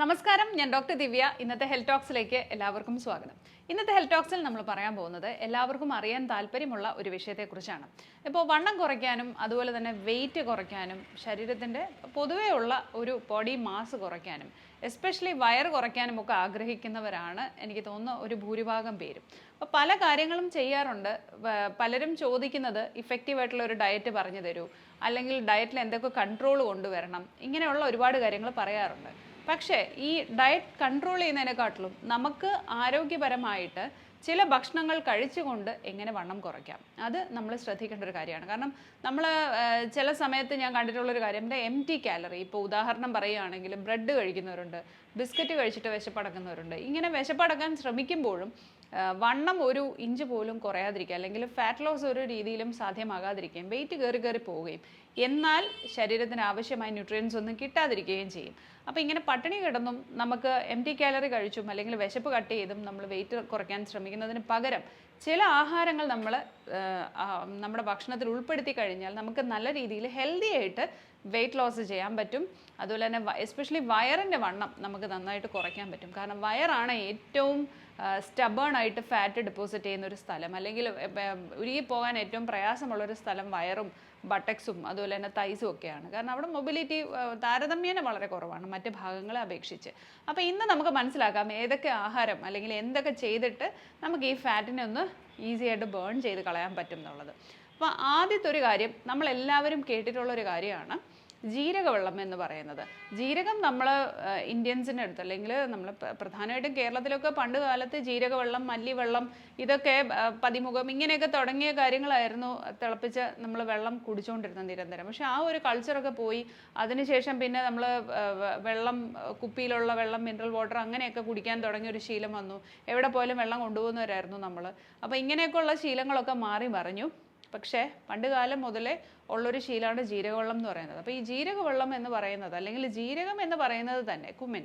നമസ്കാരം ഞാൻ ഡോക്ടർ ദിവ്യ. ഇന്നത്തെ ഹെൽത്ത് ടോക്സിലേക്ക് എല്ലാവർക്കും സ്വാഗതം. ഇന്നത്തെ ഹെൽത്ത് ടോക്സിൽ നമ്മൾ പറയാൻ പോകുന്നത് എല്ലാവർക്കും അറിയാൻ താല്പര്യമുള്ള ഒരു വിഷയത്തെക്കുറിച്ചാണ്. ഇപ്പോൾ വണ്ണം കുറയ്ക്കാനും അതുപോലെ തന്നെ വെയിറ്റ് കുറയ്ക്കാനും ശരീരത്തിന്റെ പൊതുവേ ഉള്ള ഒരു ബോഡി മാസ് കുറയ്ക്കാനും എസ്പെഷ്യലി വയർ കുറയ്ക്കാനും ഒക്കെ ആഗ്രഹിക്കുന്നവരാണ് എനിക്ക് തോന്നുന്ന ഒരു ഭൂരിഭാഗം പേരും. അപ്പോൾ പല കാര്യങ്ങളും ചെയ്യാറുണ്ട്. പലരും ചോദിക്കുന്നത് ഇഫക്റ്റീവ് ആയിട്ടുള്ള ഒരു ഡയറ്റ് പറഞ്ഞു തരൂ അല്ലെങ്കിൽ ഡയറ്റിൽ എന്തൊക്കെ കൺട്രോൾ കൊണ്ടുവരണം ഇങ്ങനെയുള്ള ഒരുപാട് കാര്യങ്ങൾ പറയാറുണ്ട്. പക്ഷേ ഈ ഡയറ്റ് കൺട്രോൾ ചെയ്യുന്നതിനെക്കാട്ടിലും നമുക്ക് ആരോഗ്യപരമായിട്ട് ചില ഭക്ഷണങ്ങൾ കഴിച്ചുകൊണ്ട് എങ്ങനെ വണ്ണം കുറയ്ക്കാം? അത് നമ്മൾ ശ്രദ്ധിക്കേണ്ട ഒരു കാര്യമാണ്. കാരണം നമ്മൾ ചില സമയത്ത് ഞാൻ കണ്ടിട്ടുള്ളൊരു കാര്യം എന്റെ എം ടി കാലറി ഇപ്പോൾ ഉദാഹരണം പറയുകയാണെങ്കിൽ ബ്രെഡ് കഴിക്കുന്നവരുണ്ട് ബിസ്ക്കറ്റ് കഴിച്ചിട്ട് വിശപ്പടക്കുന്നവരുണ്ട് ഇങ്ങനെ വിശപ്പടക്കാൻ ശ്രമിക്കുമ്പോഴും വണ്ണം ഒരു ഇഞ്ച് പോലും കുറയാതിരിക്കുക അല്ലെങ്കിൽ ഫാറ്റ് ലോസ് ഒരു രീതിയിലും സാധ്യമാകാതിരിക്കുകയും വെയിറ്റ് കയറി കയറി പോവുകയും എന്നാൽ ശരീരത്തിന് ആവശ്യമായ ന്യൂട്രിയൻസ് ഒന്നും കിട്ടാതിരിക്കുകയും ചെയ്യും. അപ്പോൾ ഇങ്ങനെ പട്ടിണി കിടന്നും നമുക്ക് എം ടി കാലറി കഴിച്ചും അല്ലെങ്കിൽ വിശപ്പ് കട്ട് ചെയ്തും നമ്മൾ വെയിറ്റ് കുറയ്ക്കാൻ ശ്രമിക്കുന്നതിന് പകരം ചില ആഹാരങ്ങൾ നമ്മൾ നമ്മുടെ ഭക്ഷണത്തിൽ ഉൾപ്പെടുത്തി കഴിഞ്ഞാൽ നമുക്ക് നല്ല രീതിയിൽ ഹെൽത്തി ആയിട്ട് വെയിറ്റ് ലോസ് ചെയ്യാൻ പറ്റും. അതുപോലെ തന്നെ എസ്പെഷ്യലി വയറിന്റെ വണ്ണം നമുക്ക് നന്നായിട്ട് കുറയ്ക്കാൻ പറ്റും. കാരണം വയറാണ് ഏറ്റവും സ്റ്റബേൺ ആയിട്ട് ഫാറ്റ് ഡെപ്പോസിറ്റ് ചെയ്യുന്ന ഒരു സ്ഥലം. അല്ലെങ്കിൽ ഉരുകി പോകാൻ ഏറ്റവും പ്രയാസമുള്ള ഒരു സ്ഥലം വയറും ബട്ടക്സും അതുപോലെ തന്നെ തൈസും ഒക്കെയാണ്. കാരണം അവിടെ മൊബിലിറ്റി താരതമ്യേന വളരെ കുറവാണ് മറ്റ് ഭാഗങ്ങളെ അപേക്ഷിച്ച്. അപ്പോൾ ഇന്ന് നമുക്ക് മനസ്സിലാക്കാം ഏതൊക്കെ ആഹാരം അല്ലെങ്കിൽ എന്തൊക്കെ ചെയ്തിട്ട് നമുക്ക് ഈ ഫാറ്റിനെ ഒന്ന് ഈസി ആയിട്ട് ബേൺ ചെയ്ത് കളയാൻ പറ്റും എന്നുള്ളത്. അപ്പോൾ ആദ്യത്തെ ഒരു കാര്യം നമ്മളെല്ലാവരും കേട്ടിട്ടുള്ള ഒരു കാര്യമാണ് ജീരകവെള്ളം എന്ന് പറയുന്നത്. ജീരകം നമ്മൾ ഇന്ത്യൻസിന്റെ അടുത്ത് അല്ലെങ്കിൽ നമ്മൾ പ്രധാനമായിട്ടും കേരളത്തിലൊക്കെ പണ്ട് കാലത്ത് ജീരകവെള്ളം മല്ലിവെള്ളം ഇതൊക്കെ പതിമുഖം ഇങ്ങനെയൊക്കെ തുടങ്ങിയ കാര്യങ്ങളായിരുന്നു തിളപ്പിച്ച് നമ്മൾ വെള്ളം കുടിച്ചുകൊണ്ടിരുന്നത് നിരന്തരം. പക്ഷെ ആ ഒരു കൾച്ചറൊക്കെ പോയി അതിനുശേഷം പിന്നെ നമ്മൾ വെള്ളം കുപ്പിയിലുള്ള വെള്ളം മിനറൽ വാട്ടർ അങ്ങനെയൊക്കെ കുടിക്കാൻ തുടങ്ങിയ ഒരു ശീലം വന്നു. എവിടെ പോയാലും വെള്ളം കൊണ്ടുപോകുന്നവരായിരുന്നു നമ്മൾ അപ്പോൾ ഇങ്ങനെയൊക്കെയുള്ള ശീലങ്ങളൊക്കെ മാറി മറിഞ്ഞു. പക്ഷേ പണ്ട് കാലം മുതലേ ഉള്ളൊരു ശീലമാണ് ജീരകവെള്ളം എന്ന് പറയുന്നത്. അപ്പോൾ ഈ ജീരകവെള്ളം എന്ന് പറയുന്നത് അല്ലെങ്കിൽ ജീരകം എന്ന് പറയുന്നത് തന്നെ കുമ്മിൻ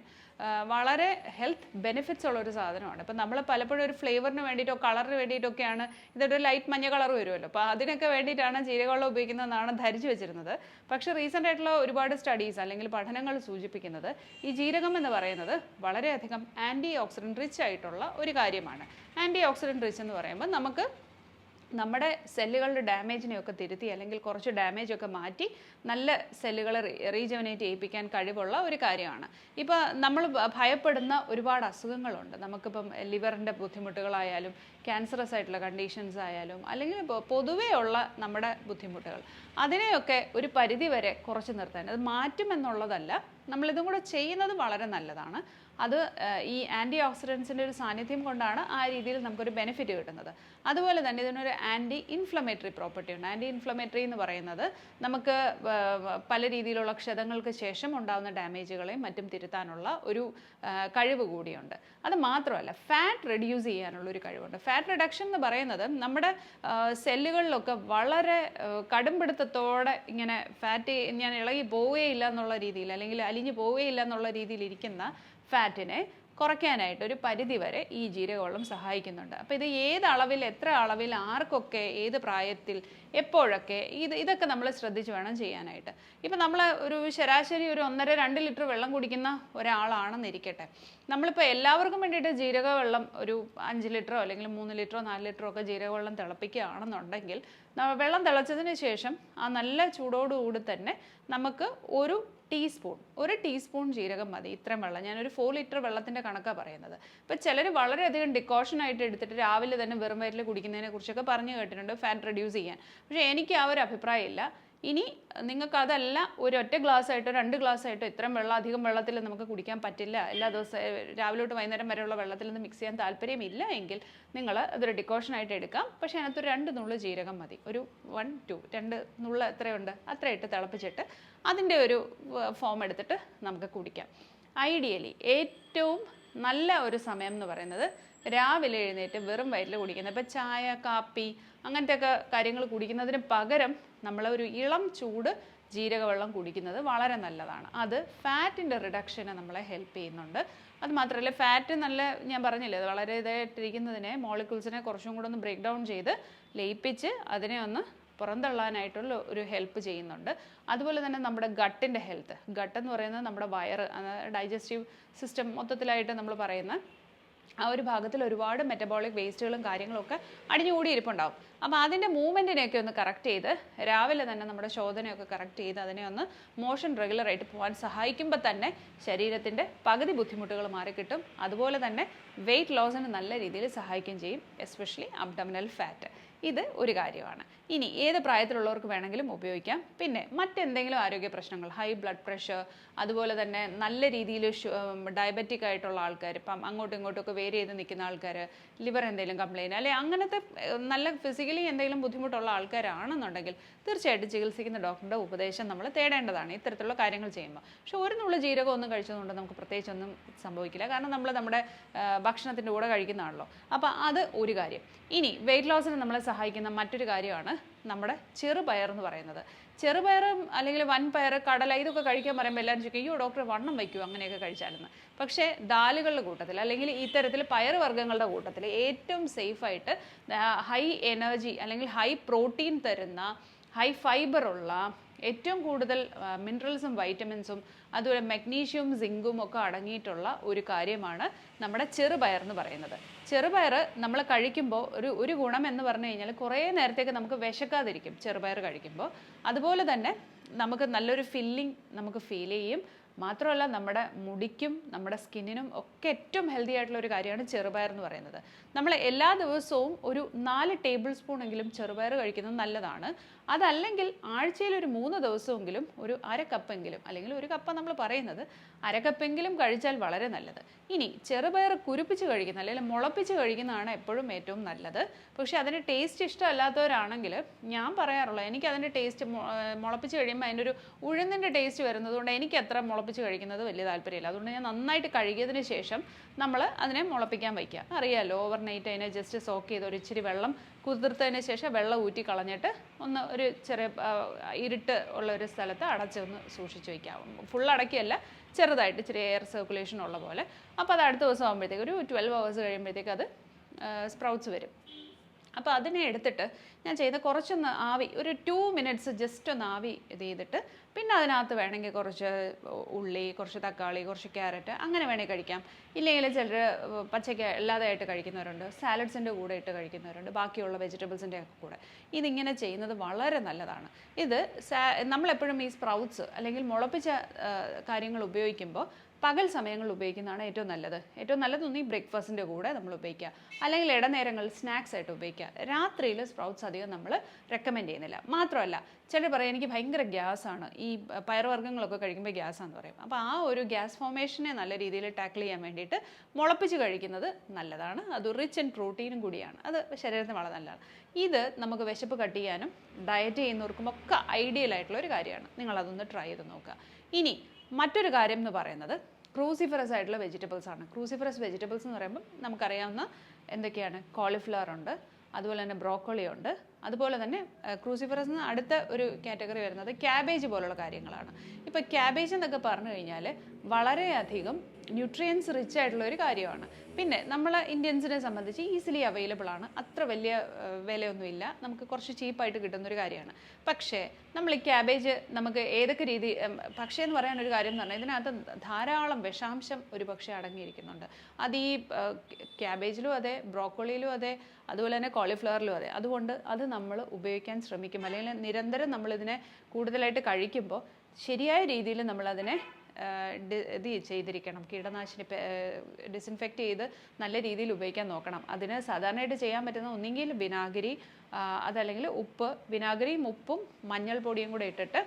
വളരെ ഹെൽത്ത് ബെനിഫിറ്റ്സ് ഉള്ള ഒരു സാധനമാണ്. ഇപ്പം നമ്മൾ പലപ്പോഴും ഒരു ഫ്ലേവറിന് വേണ്ടിയിട്ടോ കളറിന് വേണ്ടിയിട്ടൊക്കെയാണ് ഇതൊരു ലൈറ്റ് മഞ്ഞ കളർ വരുമല്ലോ. അപ്പോൾ അതിനൊക്കെ വേണ്ടിയിട്ടാണ് ജീരകവെള്ളം ഉപയോഗിക്കുന്നതെന്നാണ് ധരിച്ചു വെച്ചിരുന്നത്. പക്ഷേ റീസെന്റ് ആയിട്ടുള്ള ഒരുപാട് സ്റ്റഡീസ് അല്ലെങ്കിൽ പഠനങ്ങൾ സൂചിപ്പിക്കുന്നത് ഈ ജീരകം എന്ന് പറയുന്നത് വളരെയധികം ആന്റി ഓക്സിഡന്റ് റിച്ച് ആയിട്ടുള്ള ഒരു കാര്യമാണ്. ആന്റി ഓക്സിഡന്റ് റിച്ച് എന്ന് പറയുമ്പോൾ നമുക്ക് നമ്മുടെ സെല്ലുകളുടെ ഡാമേജിനെയൊക്കെ തിരുത്തി അല്ലെങ്കിൽ കുറച്ച് ഡാമേജൊക്കെ മാറ്റി നല്ല സെല്ലുകളെ റീജവനേറ്റ് ചെയ്യിപ്പിക്കാൻ കഴിവുള്ള ഒരു കാര്യമാണ്. ഇപ്പോൾ നമ്മൾ ഭയപ്പെടുന്ന ഒരുപാട് അസുഖങ്ങളുണ്ട്. നമുക്കിപ്പം ലിവറിന്റെ ബുദ്ധിമുട്ടുകളായാലും ക്യാൻസറസ് ആയിട്ടുള്ള കണ്ടീഷൻസ് ആയാലും അല്ലെങ്കിൽ പൊതുവേ ഉള്ള നമ്മുടെ ബുദ്ധിമുട്ടുകൾ. അതിനെയൊക്കെ ഒരു പരിധി വരെ കുറച്ച് നിർത്താൻ. അത് മാറ്റുമെന്നുള്ളതല്ല നമ്മളിതും കൂടെ ചെയ്യുന്നത് വളരെ നല്ലതാണ്. അത് ഈ ആന്റി ഓക്സിഡൻസിന്റെ ഒരു സാന്നിധ്യം കൊണ്ടാണ് ആ രീതിയിൽ നമുക്കൊരു ബെനിഫിറ്റ് കിട്ടുന്നത്. അതുപോലെ തന്നെ ഇതിനൊരു ആന്റി ഇൻഫ്ലമേറ്ററി പ്രോപ്പർട്ടി ഉണ്ട്. ആന്റി ഇൻഫ്ലമേറ്ററി എന്ന് പറയുന്നത് നമുക്ക് പല രീതിയിലുള്ള ക്ഷതങ്ങൾക്ക് ശേഷം ഉണ്ടാകുന്ന ഡാമേജുകളെയും മറ്റും തിരുത്താനുള്ള ഒരു കഴിവ് കൂടിയുണ്ട്. അത് മാത്രമല്ല ഫാറ്റ് റെഡ്യൂസ് ചെയ്യാനുള്ള ഒരു കഴിവുണ്ട്. ഫാറ്റ് റിഡക്ഷൻ എന്ന് പറയുന്നത് നമ്മുടെ സെല്ലുകളിലൊക്കെ വളരെ കടുംപിടുത്തത്തോടെ ഇങ്ങനെ ഫാറ്റ് ഞാൻ ഇളകി പോവുകയില്ല എന്നുള്ള രീതിയിൽ അല്ലെങ്കിൽ അലിഞ്ഞു പോവുകയില്ല എന്നുള്ള രീതിയിൽ ഇരിക്കുന്ന ഫാറ്റിനെ കുറയ്ക്കാനായിട്ട് ഒരു പരിധി വരെ ഈ ജീരകവെള്ളം സഹായിക്കുന്നുണ്ട്. അപ്പോൾ ഇത് ഏത് അളവിൽ എത്ര അളവിൽ ആർക്കൊക്കെ ഏത് പ്രായത്തിൽ എപ്പോഴൊക്കെ ഇത് ഇതൊക്കെ നമ്മൾ ശ്രദ്ധിച്ച് വേണം ചെയ്യാനായിട്ട്. ഇപ്പം നമ്മൾ ഒരു ശരാശരി ഒരു ഒന്നര രണ്ട് ലിറ്റർ വെള്ളം കുടിക്കുന്ന ഒരാളാണെന്നിരിക്കട്ടെ നമ്മളിപ്പോൾ എല്ലാവർക്കും വേണ്ടിയിട്ട് ജീരകവെള്ളം ഒരു അഞ്ച് ലിറ്ററോ അല്ലെങ്കിൽ മൂന്ന് ലിറ്ററോ നാല് ലിറ്ററോ ഒക്കെ ജീരകവെള്ളം തിളപ്പിക്കുകയാണെന്നുണ്ടെങ്കിൽ വെള്ളം തിളച്ചതിന് ശേഷം ആ നല്ല ചൂടോടുകൂടി തന്നെ നമുക്ക് ഒരു ടീസ്പൂൺ ഒരു ടീസ്പൂൺ ജീരകം മതി ഇത്രയും വെള്ളം. ഞാനൊരു ഫോർ ലിറ്റർ വെള്ളത്തിന്റെ കണക്കാണ് പറയുന്നത്. ഇപ്പോൾ ചിലർ വളരെയധികം ഡിക്കോഷൻ ആയിട്ട് എടുത്തിട്ട് രാവിലെ തന്നെ വെറും വയറ്റിൽ കുടിക്കുന്നതിനെ കുറിച്ചൊക്കെ പറഞ്ഞു കേട്ടിട്ടുണ്ട് ഫാറ്റ് റെഡ്യൂസ് ചെയ്യാൻ. പക്ഷേ എനിക്ക് ആ ഒരു അഭിപ്രായമില്ല. ഇനി നിങ്ങൾക്ക് അതല്ല ഒരു ഒറ്റ ഗ്ലാസ് ആയിട്ടോ രണ്ട് ഗ്ലാസ് ആയിട്ടോ ഇത്രയും വെള്ളം അധികം വെള്ളത്തിൽ നമുക്ക് കുടിക്കാൻ പറ്റില്ല. എല്ലാ ദിവസവും രാവിലെ തൊട്ട് വൈകുന്നേരം വരെയുള്ള വെള്ളത്തിൽ നിന്ന് മിക്സ് ചെയ്യാൻ താല്പര്യമില്ല എങ്കിൽ നിങ്ങൾ അതൊരു ഡിക്കോഷനായിട്ട് എടുക്കാം. പക്ഷേ അതിനകത്തൊരു രണ്ട് നുള്ളു ജീരകം മതി. ഒരു വൺ ടു രണ്ട് നുള്ള എത്രയുണ്ട്? അത്ര ഇട്ട് തിളപ്പിച്ചിട്ട് അതിന്റെ ഒരു ഫോം എടുത്തിട്ട് നമുക്ക് കുടിക്കാം. ഐഡിയലി ഏറ്റവും നല്ല ഒരു സമയം എന്ന് പറയുന്നത് രാവിലെ എഴുന്നേറ്റ് വെറും വയറ്റിൽ കുടിക്കുന്നത്. ഇപ്പോൾ ചായ കാപ്പി അങ്ങനത്തെയൊക്കെ കാര്യങ്ങൾ കുടിക്കുന്നതിന് പകരം നമ്മൾ ഒരു ഇളം ചൂട് ജീരകവെള്ളം കുടിക്കുന്നത് വളരെ നല്ലതാണ്. അത് ഫാറ്റിന്റെ റിഡക്ഷനെ നമ്മളെ ഹെൽപ്പ് ചെയ്യുന്നുണ്ട്. അത് മാത്രമല്ല ഫാറ്റ് നല്ല ഞാൻ പറഞ്ഞില്ലേ അത് വളരെ ഇതായിട്ടിരിക്കുന്നതിനെ മോളിക്യൂൾസിനെ കുറച്ചും കൂടെ ഒന്ന് ബ്രേക്ക് ഡൗൺ ചെയ്ത് ലയിപ്പിച്ച് അതിനെ ഒന്ന് പുറന്തള്ളാനായിട്ടുള്ള ഒരു ഹെൽപ്പ് ചെയ്യുന്നുണ്ട്. അതുപോലെ തന്നെ നമ്മുടെ ഗട്ടിന്റെ ഹെൽത്ത്. ഗട്ട് എന്ന് പറയുന്നത് നമ്മുടെ വയറ് ഡൈജസ്റ്റീവ് സിസ്റ്റം മൊത്തത്തിലായിട്ട് നമ്മൾ പറയുന്ന ആ ഒരു ഭാഗത്തിൽ ഒരുപാട് മെറ്റബോളിക് വേസ്റ്റുകളും കാര്യങ്ങളൊക്കെ അടിഞ്ഞുകൂടി ഇരിപ്പുണ്ടാവും. അപ്പോൾ അതിന്റെ മൂവ്മെന്റിനെയൊക്കെ ഒന്ന് കറക്റ്റ് ചെയ്ത് രാവിലെ തന്നെ നമ്മുടെ ശോധനയൊക്കെ കറക്റ്റ് ചെയ്ത് അതിനെ ഒന്ന് മോഷൻ റെഗുലറായിട്ട് പോകാൻ സഹായിക്കുമ്പോൾ തന്നെ ശരീരത്തിന്റെ പകുതി ബുദ്ധിമുട്ടുകൾ മാറിക്കിട്ടും അതുപോലെ തന്നെ വെയിറ്റ് ലോസിന് നല്ല രീതിയിൽ സഹായിക്കുകയും ചെയ്യും എസ്പെഷ്യലി അബ്ഡമിനൽ ഫാറ്റ് ഇത് ഒരു കാര്യമാണ്. ഇനി ഏത് പ്രായത്തിലുള്ളവർക്ക് വേണമെങ്കിലും ഉപയോഗിക്കാം. പിന്നെ മറ്റെന്തെങ്കിലും ആരോഗ്യ പ്രശ്നങ്ങൾ ഹൈ ബ്ലഡ് പ്രഷർ അതുപോലെ തന്നെ നല്ല രീതിയിൽ ഡയബറ്റിക് ആയിട്ടുള്ള ആൾക്കാർ ഇപ്പം അങ്ങോട്ടും ഇങ്ങോട്ടും വേരി ചെയ്ത് നിൽക്കുന്ന ആൾക്കാർ ലിവർ എന്തെങ്കിലും കംപ്ലൈന്റ് അല്ലെങ്കിൽ അങ്ങനത്തെ നല്ല ഫിസിക്കലി എന്തെങ്കിലും ബുദ്ധിമുട്ടുള്ള ആൾക്കാരാണെന്നുണ്ടെങ്കിൽ തീർച്ചയായിട്ടും ചികിത്സിക്കുന്ന ഡോക്ടറുടെ ഉപദേശം നമ്മൾ തേടേണ്ടതാണ്. ഇത്തരത്തിലുള്ള കാര്യങ്ങൾ ചെയ്യുമ്പോൾ. പക്ഷെ ഒരു നുള്ള ജീരകം ഒന്നും കഴിച്ചതുകൊണ്ട് നമുക്ക് പ്രത്യേകിച്ചൊന്നും സംഭവിക്കില്ല. കാരണം നമ്മൾ നമ്മുടെ ഭക്ഷണത്തിന്റെ കൂടെ കഴിക്കുന്നതാണല്ലോ. അപ്പോൾ അത് ഒരു കാര്യം. ഇനി വെയിറ്റ് ലോസിന് നമ്മളെ സഹായിക്കുന്ന മറ്റൊരു കാര്യമാണ് നമ്മുടെ ചെറുപയർ എന്ന് പറയുന്നത്. ചെറുപയർ അല്ലെങ്കിൽ വൻപയർ കടല ഇതൊക്കെ കഴിക്കാൻ പറയുമ്പോൾ എല്ലാവരും ചോദിക്കും അയ്യോ ഡോക്ടർ വണ്ണം വയ്ക്കൂ അങ്ങനെയൊക്കെ കഴിച്ചാലെന്ന് പക്ഷേ ദാലുകളുടെ കൂട്ടത്തിൽ അല്ലെങ്കിൽ ഇത്തരത്തിൽ പയർ വർഗങ്ങളുടെ കൂട്ടത്തിൽ ഏറ്റവും സേഫായിട്ട് ഹൈ എനർജി അല്ലെങ്കിൽ ഹൈ പ്രോട്ടീൻ തരുന്ന ഹൈ ഫൈബർ ഉള്ള ഏറ്റവും കൂടുതൽ മിനറൽസും വൈറ്റമിൻസും അതുപോലെ മഗ്നീഷ്യവും സിങ്കും ഒക്കെ അടങ്ങിയിട്ടുള്ള ഒരു കാര്യമാണ് നമ്മുടെ ചെറുപയർ എന്ന് പറയുന്നത്. ചെറുപയർ നമ്മൾ കഴിക്കുമ്പോൾ ഒരു ഒരു ഗുണം എന്ന് പറഞ്ഞു കഴിഞ്ഞാൽ കുറേ നേരത്തേക്ക് നമുക്ക് വിശക്കാതിരിക്കും ചെറുപയർ കഴിക്കുമ്പോൾ അതുപോലെ തന്നെ നമുക്ക് നല്ലൊരു ഫില്ലിംഗ് നമുക്ക് ഫീൽ ചെയ്യും. മാത്രമല്ല നമ്മുടെ മുടിക്കും നമ്മുടെ സ്കിന്നിനും ഒക്കെ ഏറ്റവും ഹെൽത്തി ആയിട്ടുള്ള ഒരു കാര്യമാണ് ചെറുപയർ എന്ന് പറയുന്നത്. നമ്മൾ എല്ലാ ദിവസവും ഒരു നാല് ടേബിൾ സ്പൂൺ എങ്കിലും ചെറുപയർ കഴിക്കുന്നത് നല്ലതാണ്. അതല്ലെങ്കിൽ ആഴ്ചയിൽ ഒരു മൂന്ന് ദിവസമെങ്കിലും ഒരു അര കപ്പെങ്കിലും അല്ലെങ്കിൽ ഒരു കപ്പ നമ്മൾ പറയുന്നത് അര കപ്പെങ്കിലും കഴിച്ചാൽ വളരെ നല്ലത്. ഇനി ചെറുപയർ കുരുപ്പിച്ച് കഴിക്കുന്ന അല്ലെങ്കിൽ മുളപ്പിച്ച് കഴിക്കുന്നതാണ് എപ്പോഴും ഏറ്റവും നല്ലത്. പക്ഷേ അതിന് ടേസ്റ്റ് ഇഷ്ടമല്ലാത്തവരാണെങ്കിൽ ഞാൻ പറയാറുള്ളത് എനിക്ക് അതിന്റെ ടേസ്റ്റ് മുളപ്പിച്ച് കഴിയുമ്പോൾ അതിന്റെ ഒരു ഉഴുന്നിന്റെ ടേസ്റ്റ് വരുന്നതുകൊണ്ട് എനിക്ക് അത്ര മുളപ്പിച്ച് കഴിക്കുന്നത് വലിയ താല്പര്യമില്ല. അതുകൊണ്ട് ഞാൻ നന്നായിട്ട് കഴുകിയതിന് ശേഷം നമ്മൾ അതിനെ മുളപ്പിക്കാൻ വയ്ക്കുക. അറിയാമല്ലോ ഓവർ നൈറ്റ് അതിനെ ജസ്റ്റ് സോക്ക് ചെയ്ത് ഒരു ഇച്ചിരി വെള്ളം കുതിർത്തതിന് ശേഷം വെള്ളം ഊറ്റി കളഞ്ഞിട്ട് ഒന്ന് ഒരു ചെറിയ ഇരുട്ട് ഉള്ള ഒരു സ്ഥലത്ത് അടച്ചൊന്ന് സൂക്ഷിച്ച് വയ്ക്കാം ഫുൾ അടക്കിയല്ല ചെറുതായിട്ട് ഇച്ചിരി എയർ സർക്കുലേഷൻ ഉള്ള പോലെ. അപ്പോൾ അത് അടുത്ത ദിവസം ആകുമ്പോഴത്തേക്ക് ഒരു ട്വൽവ് അവേഴ്സ് കഴിയുമ്പോഴത്തേക്ക് അത് സ്പ്രൗട്ട്സ് വരും. അപ്പോൾ അതിനെ എടുത്തിട്ട് ഞാൻ ചെയ്ത കുറച്ചൊന്ന് ആവി ഒരു ടു മിനിറ്റ്സ് ജസ്റ്റ് ഒന്ന് ആവി ഇത് ചെയ്തിട്ട് പിന്നെ അതിനകത്ത് വേണമെങ്കിൽ കുറച്ച് ഉള്ളി കുറച്ച് തക്കാളി കുറച്ച് ക്യാരറ്റ് അങ്ങനെ വേണമെങ്കിൽ കഴിക്കാം. ഇല്ലെങ്കിൽ ചിലർ പച്ചക്ക അല്ലാതെയായിട്ട് കഴിക്കുന്നവരുണ്ട് സാലഡ്സിന്റെ കൂടെ ഇട്ട് കഴിക്കുന്നവരുണ്ട് ബാക്കിയുള്ള വെജിറ്റബിൾസിന്റെ ഒക്കെ കൂടെ. ഇതിങ്ങനെ ചെയ്യുന്നത് വളരെ നല്ലതാണ്. ഇത് നമ്മളെപ്പോഴും ഈ സ്പ്രൗട്ട്സ് അല്ലെങ്കിൽ മുളപ്പിച്ച കാര്യങ്ങൾ ഉപയോഗിക്കുമ്പോൾ പകൽ സമയങ്ങളിൽ ഉപയോഗിക്കുന്നതാണ് ഏറ്റവും നല്ലത്. ഏറ്റവും നല്ലതൊന്നും ഈ ബ്രേക്ക്ഫാസ്റ്റിന്റെ കൂടെ നമ്മൾ ഉപയോഗിക്കുക. അല്ലെങ്കിൽ ഇടനേരങ്ങളിൽ സ്നാക്സ് ആയിട്ട് ഉപയോഗിക്കുക. രാത്രിയിൽ സ്പ്രൗട്ട്സ് അധികം നമ്മൾ റെക്കമെൻഡ് ചെയ്യുന്നില്ല. മാത്രമല്ല ചിലർ പറയും എനിക്ക് ഭയങ്കര ഗ്യാസാണ്. ഈ പയറുവർഗങ്ങളൊക്കെ കഴിക്കുമ്പോൾ ഗ്യാസാന്ന് പറയും. അപ്പോൾ ആ ഒരു ഗ്യാസ് ഫോമേഷനെ നല്ല രീതിയിൽ ടാക്കിൾ ചെയ്യാൻ വേണ്ടിയിട്ട് മുളപ്പിച്ച് കഴിക്കുന്നത് നല്ലതാണ്. അത് റിച്ച് ആൻഡ് പ്രോട്ടീനും കൂടിയാണ്. അത് ശരീരത്തിന് വളരെ നല്ലതാണ്. ഇത് നമുക്ക് വിശപ്പ് കട്ട് ചെയ്യാനും ഡയറ്റ് ചെയ്യുന്നവർക്കും ഒക്കെ ഐഡിയൽ ആയിട്ടുള്ള ഒരു കാര്യമാണ്. നിങ്ങളതൊന്ന് ട്രൈ ചെയ്ത് നോക്കുക. ഇനി മറ്റൊരു കാര്യം എന്ന് പറയുന്നത് ക്രൂസിഫറസ് ആയിട്ടുള്ള വെജിറ്റബിൾസ് ആണ്. ക്രൂസിഫറസ് വെജിറ്റബിൾസ് എന്ന് പറയുമ്പോൾ നമുക്കറിയാവുന്ന എന്തൊക്കെയാണ്? കോളിഫ്ലവർ ഉണ്ട്. അതുപോലെ തന്നെ ബ്രോക്കോളി ഉണ്ട്. അതുപോലെ തന്നെ ക്രൂസിഫറസ് അടുത്ത ഒരു കാറ്റഗറി വരുന്നത് ക്യാബേജ് പോലുള്ള കാര്യങ്ങളാണ്. ഇപ്പോൾ ക്യാബേജ് എന്നൊക്കെ പറഞ്ഞു കഴിഞ്ഞാൽ വളരെയധികം ന്യൂട്രിയൻസ് റിച്ച് ആയിട്ടുള്ള ഒരു കാര്യമാണ്. പിന്നെ നമ്മൾ ഇന്ത്യൻസിനെ സംബന്ധിച്ച് ഈസിലി അവൈലബിൾ ആണ്. അത്ര വലിയ വിലയൊന്നുമില്ല. നമുക്ക് കുറച്ച് ചീപ്പായിട്ട് കിട്ടുന്ന ഒരു കാര്യമാണ്. പക്ഷേ നമ്മൾ ഈ ക്യാബേജ് നമുക്ക് ഏതൊക്കെ രീതി പക്ഷേ എന്ന് പറയാൻ ഒരു കാര്യം എന്ന് പറഞ്ഞാൽ ഇതിനകത്ത് ധാരാളം വിഷാംശം ഒരു പക്ഷേ അടങ്ങിയിരിക്കുന്നുണ്ട്. അത് ഈ ക്യാബേജിലും അതെ ബ്രോക്കോളിയിലും അതെ അതുപോലെ തന്നെ കോളിഫ്ലവറിലും അതെ. അതുകൊണ്ട് അത് നമ്മൾ ഉപയോഗിക്കാൻ ശ്രമിക്കും. അല്ലെങ്കിൽ നിരന്തരം നമ്മളിതിനെ കൂടുതലായിട്ട് കഴിക്കുമ്പോൾ ശരിയായ രീതിയിൽ നമ്മളതിനെ ഇത് ചെയ്തിരിക്കണം. കീടനാശിനി ഡിസിൻഫെക്റ്റ് ചെയ്ത് നല്ല രീതിയിൽ ഉപയോഗിക്കാൻ നോക്കണം. അതിന് സാധാരണയായിട്ട് ചെയ്യാൻ പറ്റുന്ന ഒന്നെങ്കിൽ വിനാഗിരി അതല്ലെങ്കിൽ ഉപ്പ് വിനാഗിരിയും ഉപ്പും മഞ്ഞൾ പൊടിയും കൂടെ ഇട്ടിട്ട്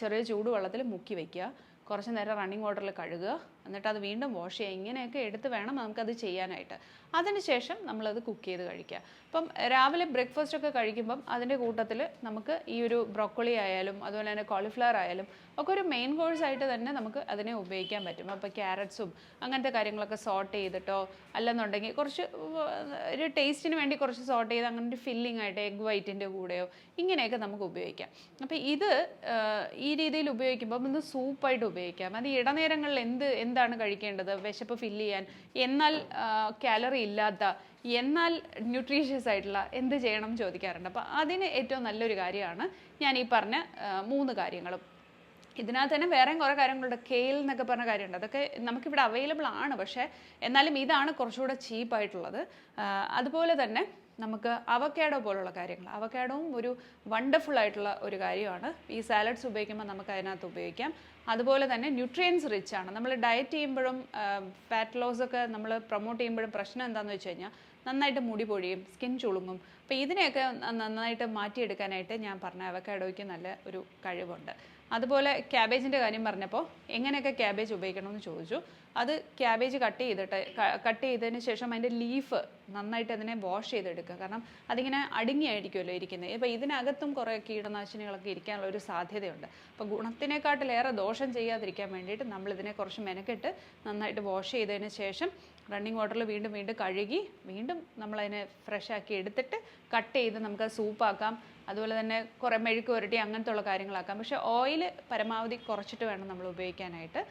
ചെറിയ ചൂടുവെള്ളത്തിൽ മുക്കി വയ്ക്കുക കുറച്ച് നേരം റണ്ണിങ് വാട്ടറിൽ കഴുകുക. എന്നിട്ട് അത് വീണ്ടും വാഷ് ചെയ്യുക. ഇങ്ങനെയൊക്കെ എടുത്ത് വേണം നമുക്കത് ചെയ്യാനായിട്ട്. അതിനുശേഷം നമ്മളത് കുക്ക് ചെയ്ത് കഴിക്കുക. അപ്പം രാവിലെ ബ്രേക്ക്ഫാസ്റ്റ് ഒക്കെ കഴിക്കുമ്പം അതിന്റെ കൂട്ടത്തിൽ നമുക്ക് ഈ ഒരു ബ്രോക്കോളി ആയാലും അതുപോലെ തന്നെ കോളിഫ്ലവർ ആയാലും ഒക്കെ ഒരു മെയിൻ കോഴ്സ് ആയിട്ട് തന്നെ നമുക്ക് അതിനെ ഉപയോഗിക്കാൻ പറ്റും. അപ്പോൾ ക്യാരറ്റ്സും അങ്ങനത്തെ കാര്യങ്ങളൊക്കെ സോർട്ട് ചെയ്തിട്ടോ അല്ലെന്നുണ്ടെങ്കിൽ കുറച്ച് ഒരു ടേസ്റ്റിന് വേണ്ടി കുറച്ച് സോർട്ട് ചെയ്ത് അങ്ങനെ ഒരു ഫില്ലിംഗ് ആയിട്ട് എഗ് വൈറ്റിന്റെ കൂടെയോ ഇങ്ങനെയൊക്കെ നമുക്ക് ഉപയോഗിക്കാം. അപ്പോൾ ഇത് ഈ രീതിയിൽ ഉപയോഗിക്കുമ്പോൾ ഒന്ന് സൂപ്പായിട്ട് ഉപയോഗിക്കാം. അത് ഇടനേരങ്ങളിൽ എന്ത് എന്ത് എന്താണ് കഴിക്കേണ്ടത്? വിശപ്പ് ഫില്ല് ചെയ്യാൻ. എന്നാൽ കാലറി ഇല്ലാത്ത എന്നാൽ ന്യൂട്രീഷ്യസ് ആയിട്ടുള്ള എന്ത് ചെയ്യണം ചോദിക്കാറുണ്ട്. അപ്പോൾ അതിന് ഏറ്റവും നല്ലൊരു കാര്യമാണ് ഞാൻ ഈ പറഞ്ഞ മൂന്ന് കാര്യങ്ങളും. ഇതിനകത്ത് തന്നെ വേറെയും കുറേ കാര്യങ്ങളുണ്ട്. കെയിൽ എന്നൊക്കെ പറഞ്ഞ കാര്യമുണ്ട്. അതൊക്കെ നമുക്കിവിടെ അവൈലബിൾ ആണ്. പക്ഷേ എന്നാലും ഇതാണ് കുറച്ചുകൂടെ ചീപ്പായിട്ടുള്ളത് അതുപോലെ തന്നെ നമുക്ക് അവക്കാഡോ പോലുള്ള കാര്യങ്ങൾ. അവക്കാഡോവും ഒരു വണ്ടർഫുൾ ആയിട്ടുള്ള ഒരു കാര്യമാണ്. ഈ സാലഡ്സ് ഉപയോഗിക്കുമ്പോൾ നമുക്ക് അതിനകത്ത് ഉപയോഗിക്കാം. അതുപോലെ തന്നെ ന്യൂട്രിയൻസ് റിച്ച് ആണ്. നമ്മൾ ഡയറ്റ് ചെയ്യുമ്പോഴും ഫാറ്റ് ലോസ് ഒക്കെ നമ്മൾ പ്രൊമോട്ട് ചെയ്യുമ്പോഴും പ്രശ്നം എന്താണെന്ന് വെച്ച് കഴിഞ്ഞാൽ നന്നായിട്ട് മുടി പൊഴിയും സ്കിൻ ചുളുങ്ങും. അപ്പോൾ ഇതിനെയൊക്കെ നന്നായിട്ട് മാറ്റിയെടുക്കാനായിട്ട് ഞാൻ പറഞ്ഞ അവക്കാഡോയ്ക്ക് നല്ല ഒരു കഴിവുണ്ട്. അതുപോലെ ക്യാബേജിന്റെ കാര്യം പറഞ്ഞപ്പോൾ എങ്ങനെയൊക്കെ ക്യാബേജ് ഉപയോഗിക്കണമെന്ന് ചോദിച്ചു. അത് ക്യാബേജ് കട്ട് ചെയ്തിട്ട് കട്ട് ചെയ്തതിന് ശേഷം അതിന്റെ ലീഫ് നന്നായിട്ട് അതിനെ വാഷ് ചെയ്തെടുക്കുക. കാരണം അതിങ്ങനെ അടുങ്ങിയായിരിക്കുമല്ലോ ഇരിക്കുന്നത്. ഇപ്പോൾ ഇതിനകത്തും കുറേ കീടനാശിനികളൊക്കെ ഇരിക്കാനുള്ള ഒരു സാധ്യതയുണ്ട്. അപ്പോൾ ഗുണത്തിനെക്കാട്ടിലേറെ ദോഷം ചെയ്യാതിരിക്കാൻ വേണ്ടിയിട്ട് നമ്മളിതിനെ കുറച്ച് മെനക്കെട്ട് നന്നായിട്ട് വാഷ് ചെയ്തതിന് ശേഷം റണ്ണിങ് വാട്ടറിൽ വീണ്ടും വീണ്ടും കഴുകി വീണ്ടും നമ്മളതിനെ ഫ്രഷ് ആക്കി എടുത്തിട്ട് കട്ട് ചെയ്ത് നമുക്ക് സൂപ്പാക്കാം അതുപോലെ തന്നെ കുറേ മെഴുക്ക് പുരട്ടി അങ്ങനത്തെ ഉള്ള കാര്യങ്ങളാക്കാം. പക്ഷേ ഓയിൽ പരമാവധി കുറച്ചിട്ട് വേണം നമ്മൾ ഉപയോഗിക്കാനായിട്ട്.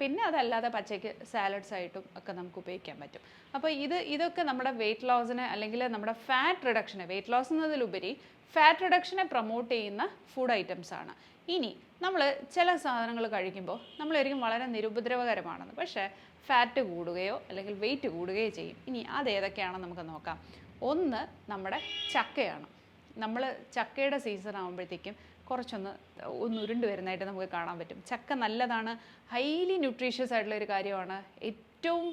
പിന്നെ അതല്ലാതെ പച്ചയ്ക്ക് സാലഡ്സ് ആയിട്ടും ഒക്കെ നമുക്ക് ഉപയോഗിക്കാൻ പറ്റും. അപ്പോൾ ഇത് ഇതൊക്കെ നമ്മുടെ വെയിറ്റ് ലോസിന് അല്ലെങ്കിൽ നമ്മുടെ ഫാറ്റ് റിഡക്ഷന് വെയിറ്റ് ലോസ് എന്നതിലുപരി ഫാറ്റ് റിഡക്ഷനെ പ്രൊമോട്ട് ചെയ്യുന്ന ഫുഡ് ഐറ്റംസ് ആണ്. ഇനി നമ്മൾ ചില സാധനങ്ങൾ കഴിക്കുമ്പോൾ നമ്മളൊരിക്കും വളരെ നിരുപദ്രവകരമാണെന്ന്. പക്ഷേ ഫാറ്റ് കൂടുകയോ അല്ലെങ്കിൽ വെയിറ്റ് കൂടുകയോ ചെയ്യും. ഇനി അത് ഏതൊക്കെയാണെന്ന് നമുക്ക് നോക്കാം. ഒന്ന് നമ്മുടെ ചക്കയാണ്. നമ്മൾ ചക്കയുടെ സീസൺ ആകുമ്പോഴത്തേക്കും കുറച്ചൊന്ന് ഒന്ന് ഉരുണ്ട് വരുന്നതായിട്ട് നമുക്ക് കാണാൻ പറ്റും. ചക്ക നല്ലതാണ് ഹൈലി ന്യൂട്രീഷ്യസ് ആയിട്ടുള്ള ഒരു കാര്യമാണ്. ഏറ്റവും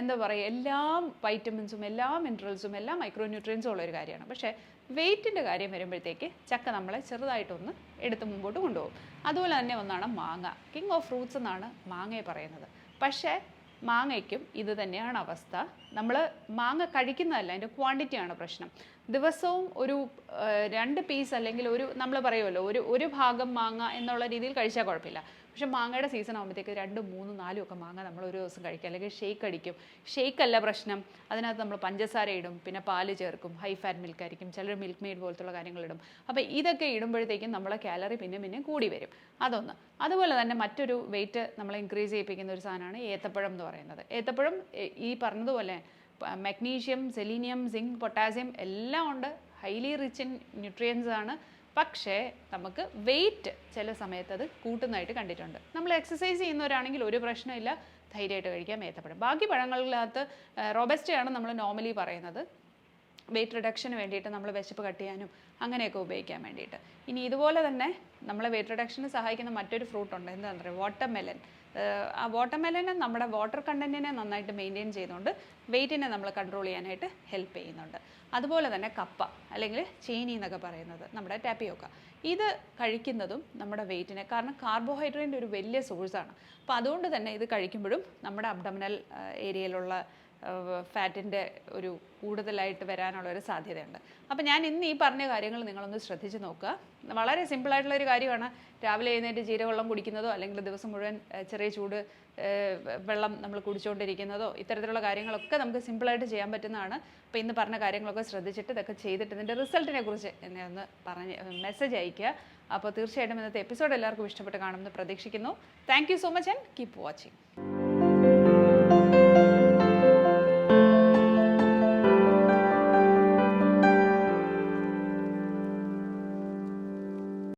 എന്താ പറയുക എല്ലാ വൈറ്റമിൻസും എല്ലാ മിനറൽസും എല്ലാ മൈക്രോ ന്യൂട്രിയൻസും ഉള്ള ഒരു കാര്യമാണ്. പക്ഷേ വെയിറ്റിന്റെ കാര്യം വരുമ്പോഴത്തേക്ക് ചക്ക നമ്മളെ ചെറുതായിട്ടൊന്ന് എടുത്ത് മുമ്പോട്ട് കൊണ്ടുപോകും. അതുപോലെ തന്നെ ഒന്നാണ് മാങ്ങ. കിങ് ഓഫ് ഫ്രൂട്ട്സ് എന്നാണ് മാങ്ങയെ പറയുന്നത്. പക്ഷേ മാങ്ങയ്ക്കും ഇത് തന്നെയാണ് അവസ്ഥ. നമ്മൾ മാങ്ങ കഴിക്കുന്നതല്ല അതിന്റെ ക്വാണ്ടിറ്റിയാണ് പ്രശ്നം. ദിവസവും ഒരു രണ്ട് പീസ് അല്ലെങ്കിൽ ഒരു നമ്മൾ പറയുമല്ലോ ഒരു ഒരു ഭാഗം മാങ്ങ എന്നുള്ള രീതിയിൽ കഴിച്ചാൽ കുഴപ്പമില്ല. പക്ഷെ മാങ്ങയുടെ സീസൺ ആകുമ്പോഴത്തേക്ക് രണ്ട് മൂന്ന് നാലും ഒക്കെ മാങ്ങ നമ്മൾ ഒരു ദിവസം കഴിക്കും. അല്ലെങ്കിൽ ഷേക്ക് അടിക്കും. ഷേക്ക് അല്ല പ്രശ്നം. അതിനകത്ത് നമ്മൾ പഞ്ചസാര ഇടും. പിന്നെ പാൽ ചേർക്കും. ഹൈ ഫാറ്റ് മിൽക്ക് ആയിരിക്കും. ചിലർ മിൽക്ക് മെയ്ഡ് പോലത്തുള്ള കാര്യങ്ങൾ ഇടും. അപ്പോൾ ഇതൊക്കെ ഇടുമ്പോഴത്തേക്കും നമ്മളെ കാലറി പിന്നെ പിന്നെ കൂടി വരും. അതൊന്ന്. അതുപോലെ തന്നെ മറ്റൊരു വെയിറ്റ് നമ്മളെ ഇൻക്രീസ് ചെയ്യിപ്പിക്കുന്ന ഒരു സാധനമാണ് ഏത്തപ്പഴം എന്ന് പറയുന്നത്. ഏത്തപ്പഴം ഈ പറഞ്ഞതുപോലെ മഗ്നീഷ്യം സെലീനിയം സിങ്ക് പൊട്ടാസ്യം എല്ലാം ഉണ്ട്. ഹൈലി റിച്ച് ഇൻ ന്യൂട്രിയൻസ് ആണ്. പക്ഷേ നമുക്ക് വെയിറ്റ് ചില സമയത്ത് അത് കൂട്ടുന്നതായിട്ട് കണ്ടിട്ടുണ്ട്. നമ്മൾ എക്സസൈസ് ചെയ്യുന്നവരാണെങ്കിൽ ഒരു പ്രശ്നമില്ല. ധൈര്യമായിട്ട് കഴിക്കാൻ ഏത്തപ്പഴം ബാക്കി പഴങ്ങളിനകത്ത് റോബസ്റ്റയാണ് നമ്മൾ നോർമലി പറയുന്നത്. വെയിറ്റ് റിഡക്ഷന് വേണ്ടിയിട്ട് നമ്മൾ വിശപ്പ് കട്ട് ചെയ്യാനും അങ്ങനെയൊക്കെ ഉപയോഗിക്കാൻ വേണ്ടിയിട്ട്. ഇനി ഇതുപോലെ തന്നെ നമ്മളെ വെയിറ്റ് റിഡക്ഷന് സഹായിക്കുന്ന മറ്റൊരു ഫ്രൂട്ടുണ്ട് എന്താണെന്ന് പറയുക? വാട്ടർമെലൻ ആ വാട്ടർമെലന് നമ്മുടെ വാട്ടർ കണ്ടന്റിനെ നന്നായിട്ട് മെയിന്റെയിൻ ചെയ്തുകൊണ്ട് വെയിറ്റിനെ നമ്മൾ കൺട്രോൾ ചെയ്യാനായിട്ട് ഹെൽപ്പ് ചെയ്യുന്നുണ്ട്. അതുപോലെ തന്നെ കപ്പ അല്ലെങ്കിൽ ചീനി എന്നൊക്കെ പറയുന്നത് നമ്മുടെ ടാപ്പിയോക്ക ഇത് കഴിക്കുന്നതും നമ്മുടെ വെയിറ്റിനെ കാരണം കാർബോഹൈഡ്രേറ്റിന്റെ ഒരു വലിയ സോഴ്സാണ് അപ്പോൾ അതുകൊണ്ട് തന്നെ ഇത് കഴിക്കുമ്പോഴും നമ്മുടെ അബ്ഡമിനൽ ഏരിയയിലുള്ള ഫാറ്റിന്റെ ഒരു കൂടുതലായിട്ട് വരാനുള്ള ഒരു സാധ്യതയുണ്ട്. അപ്പോൾ ഞാൻ ഇന്ന് ഈ പറഞ്ഞ കാര്യങ്ങൾ നിങ്ങളൊന്ന് ശ്രദ്ധിച്ച് നോക്കുക. വളരെ സിമ്പിളായിട്ടുള്ള ഒരു കാര്യമാണ്. രാവിലെ എഴുന്നേറ്റ് ജീരവെള്ളം കുടിക്കുന്നതോ അല്ലെങ്കിൽ ദിവസം മുഴുവൻ ചെറിയ ചൂട് വെള്ളം നമ്മൾ കുടിച്ചുകൊണ്ടിരിക്കുന്നതോ ഇത്തരത്തിലുള്ള കാര്യങ്ങളൊക്കെ നമുക്ക് സിമ്പിളായിട്ട് ചെയ്യാൻ പറ്റുന്നതാണ്. അപ്പോൾ ഇന്ന് പറഞ്ഞ കാര്യങ്ങളൊക്കെ ശ്രദ്ധിച്ചിട്ട് ഇതൊക്കെ ചെയ്തിട്ട് ഇതിന്റെ റിസൾട്ടിനെ കുറിച്ച് എന്നെ ഒന്ന് പറഞ്ഞ് മെസ്സേജ് അയയ്ക്കുക. അപ്പോൾ തീർച്ചയായിട്ടും ഇന്നത്തെ എപ്പിസോഡ് എല്ലാവർക്കും ഇഷ്ടപ്പെട്ട് കാണുമെന്ന് പ്രതീക്ഷിക്കുന്നു. Thank so much and keep watching